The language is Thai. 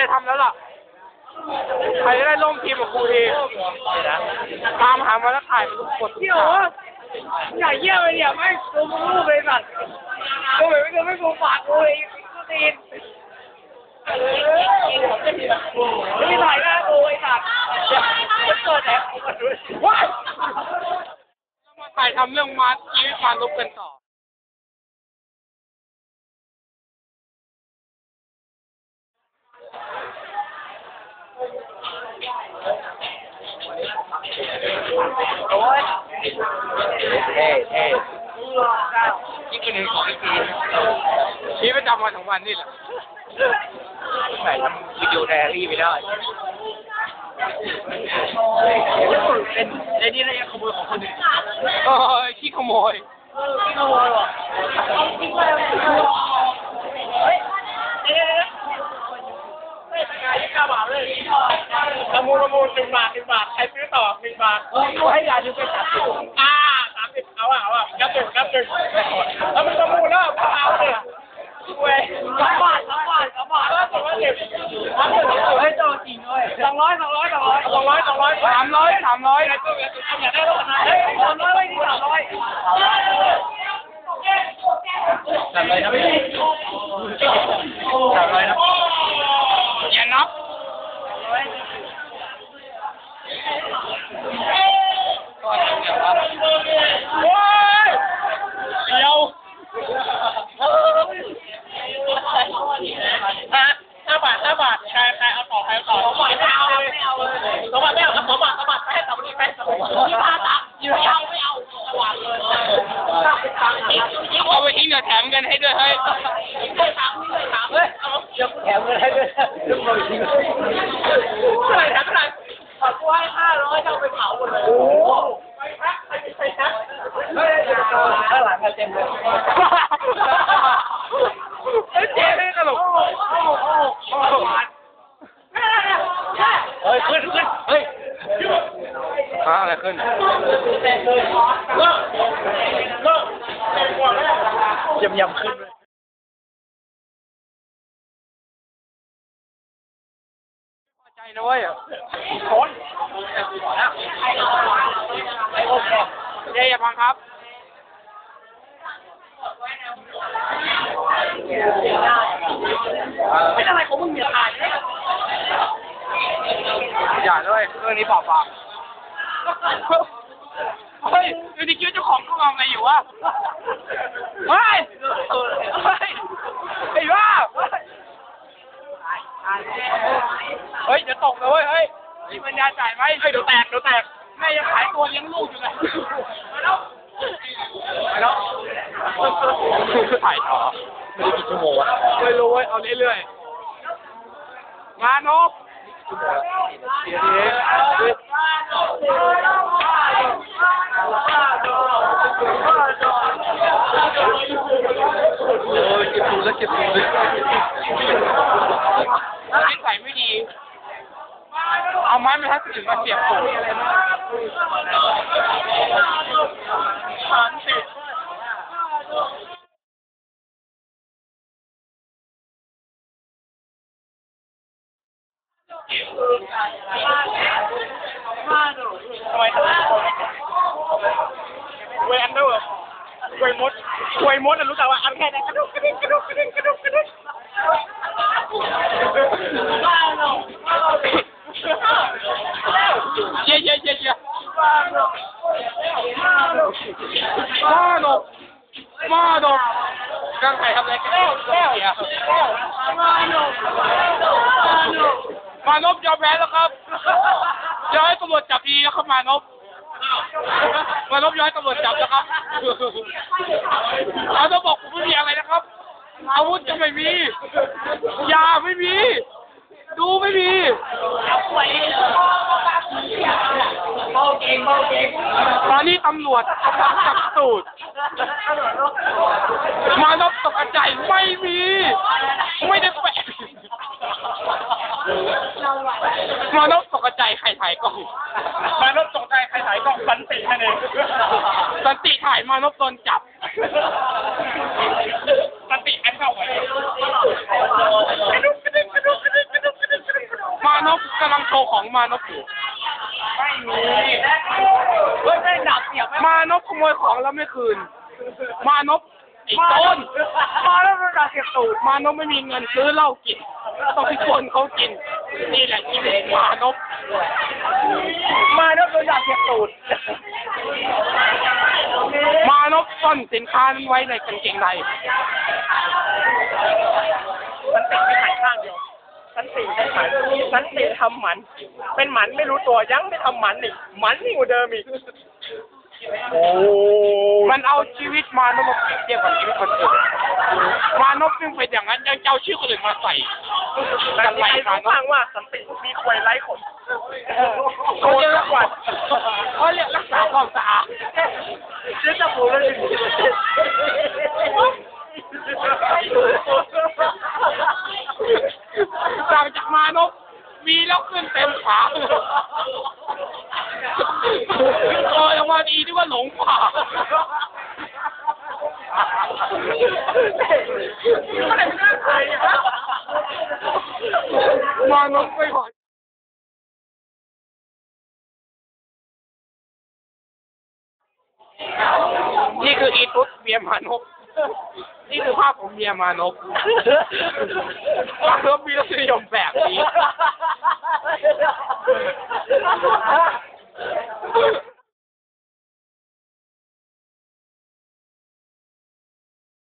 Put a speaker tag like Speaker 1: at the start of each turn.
Speaker 1: เฮ้ยอะเย็นนี้กูมีอะไรทำแล้วล่ะ ใครจะได้ร่วมทีมกับกูทีตามหามาแล้วถ่ายมันกด
Speaker 2: เที่ยววะใหญ่เยี่ยมเลยเนี่ยไม่ดูมึงรูปเลยสัตว์ดูแบบไม่ดูไม่ดูปากกูเลยกูตีนไม่มีหน่อยหน้ากูไอ้สัตว์จะเกิดแหกว้าย
Speaker 1: มาถ่ายทำเรื่องมาชีวิตมาลบกันต่อ เท่เท่ยิ่งเป็นหนึ่งของอีกทีชีวิตประจำวันของวันนี่แหละใส่ทำวิดีโอไดอารี่ไปได้
Speaker 2: เป็นในนี่นะยังขโมยของคนอื่น
Speaker 1: โอ้ยขี้ขโมย
Speaker 2: ขโมยว่ะเฮ้ยเดี๋ยวเดี๋ยวเฮ้ยงานยี่สิบบาทเลยประมูลประมูลหนึ่งบาทหนึ่งบาท ใครซื้อต่อหนึ่งบาทกูให้ยาดูเป็นสามสิบอ่าสามสิบ เอาอะเอาอะนับหนึ่งนับหนึ่งแล้วมันประมูลแล้วเอาเลยเว้ยสองบาทสองบาทสองบาทแล้วสองร้อยสิบนับหนึ่งเฮ้ยโตจริงด้วยสองร้อยสองร้อยสองร้อยสองร้อยสองร้อย
Speaker 1: สามร้อยสามร้อย
Speaker 2: อยากได้รถไหนสามร้อยไม่ดีสามร้อย
Speaker 1: สามร้อยนะพี่สามร้อยนะอย่านับ แถมเงินให้ด้วยเฮ้ย
Speaker 2: ไม่ตังค์ไม่ตังค์เฮ้ยเดี๋ยวแถมเงินให้ด้วยเดี๋ยวเราทิ้งเท่าไหร่แถมเท่าไหร่ขอกูให้ห้าร้อยจะเอาไปเผาหมดเลยโอ้โหไปแพ็คไปไปแพ็คเฮ้ยข้างหลังกันเต็มเลย
Speaker 1: เฮ้ยเจ๊ไม่ตลก
Speaker 2: เฮ้ยขึ้นขึ้นเฮ้ย
Speaker 1: ฮะอะไรขึ้น
Speaker 2: เลิกเลิก ยำยำขึ้น
Speaker 1: พอใจนะเว้ย
Speaker 2: คนไอ้โอเค
Speaker 1: เจ๊อย่าพังครับ
Speaker 2: เป็นอะไรของมึงเนี่ยถ่ายเนี่ย
Speaker 1: อย่าด้วยเรื่องนี้เปล่าเปล่า เฮ้ยดูดิคิดว่าเจ้าของเขาทำอะไรอยู่วะเฮ้ยเฮ้ยไอ้บ้าเฮ้ยจะตกเลยเว้ยเฮ้ยมีปัญญาจ่ายไหมเฮ้ยเดี๋ยวแตกเดี๋ยวแตกแม่ยังขายตัวเลี้ยงลูกอยู่เลยมาแล้วมาแล้วถ่ายต่อไม่ได้กี่ชั่วโมงวะไม่รู้เว้ยเอาเรื่อยๆมานพเดี๋ยวนี้โอ้ยเก็บ เก็บตูเลยนิสัยไม่ดี เอาไม้มาทัดถึงมาเสียบตูดทำไมทำไมเวอันเดอร์เวยม ดเวยมดน่ะรู้จักว่าอันแค่ไหนกระดุกกระดิกกระดุกกระดิกกระดุกกระดิกเย้เย้เย้เย้มาโนมาโนกกางไข่ทำอะไรกันแก้วแก้วมาโนมานพยอมแพ้แล้วครับจะให้ตำรวจจับดีนะครับมานพ มานพย้อยตำรวจจับนะครับเราต้องบอกผมไม่มีอะไรนะครับ อาวุธจะไม่มียาไม่มี ดูไม่มี
Speaker 2: เบาเก่งเบาเก่ง
Speaker 1: ตอนนี้ตำรวจกำลังจับตูดมานพตกใจไม่มีได้แปะมานพตกใจใครถ่ายกล้อง
Speaker 2: มารถตกใจใครถ่ายกล้องสันตินั่นเอง
Speaker 1: สันติถ่ายมานพโดนจับ
Speaker 2: สันติอันเข้าไปไอ้ลูกกระดิ่ง
Speaker 1: ของมานพอยู่
Speaker 2: ไม่มีเฮ้ยไม่ดับเสียบไหม
Speaker 1: มานพขโมยของแล้วไม่คืน มานพอีก
Speaker 2: มา
Speaker 1: ต้น
Speaker 2: มาแล้วมันดับเสียบตูด
Speaker 1: มานพไม่มีเงินซื้อเหล้ากินต้องไปชวนเขากิน นี่แหละชีวิตมานพ
Speaker 2: มาแล้วมันดับเสียบตูด
Speaker 1: มานพซ่อนสินค้านั้นไว้ในกางเกงใน
Speaker 2: สันติไม่หายข้างเดียว สันติเป็นหมันสันติทำหมัน เป็นหมันไม่รู้ตัวยังไม่ทำหมันอีกหมันยิ่งกว่าเดิมอีกโอ้
Speaker 1: มันเอาชีวิตมานพมาเปรียบเทียบกับชีวิตคนอื่นมานพซึ่งเป็นอย่างนั้นยังจะเอาชื่อคนอื่นมาใส่
Speaker 2: แต่
Speaker 1: กัน
Speaker 2: ใค
Speaker 1: ไร
Speaker 2: ร
Speaker 1: มา
Speaker 2: รู้
Speaker 1: นพ
Speaker 2: บ้างว่าสันติมีควยไร้ขน
Speaker 1: เขาเรียกว่าเขาเรียกรักษาความสะอาด
Speaker 2: เจ๊จะพูดแล้วดิ
Speaker 1: สั่งจาก มานพมีแล้วขึ้นเต็มขาโอยออกมาดีที่ว่าหลงป่า
Speaker 2: ไม่ได้เรื่องใครฮะ
Speaker 1: มานพไม่พอนี่คืออีตุ๊ดเมียมานพ นี่คือภาพของเมียมานพมานพมีรสนิยมแบบนี้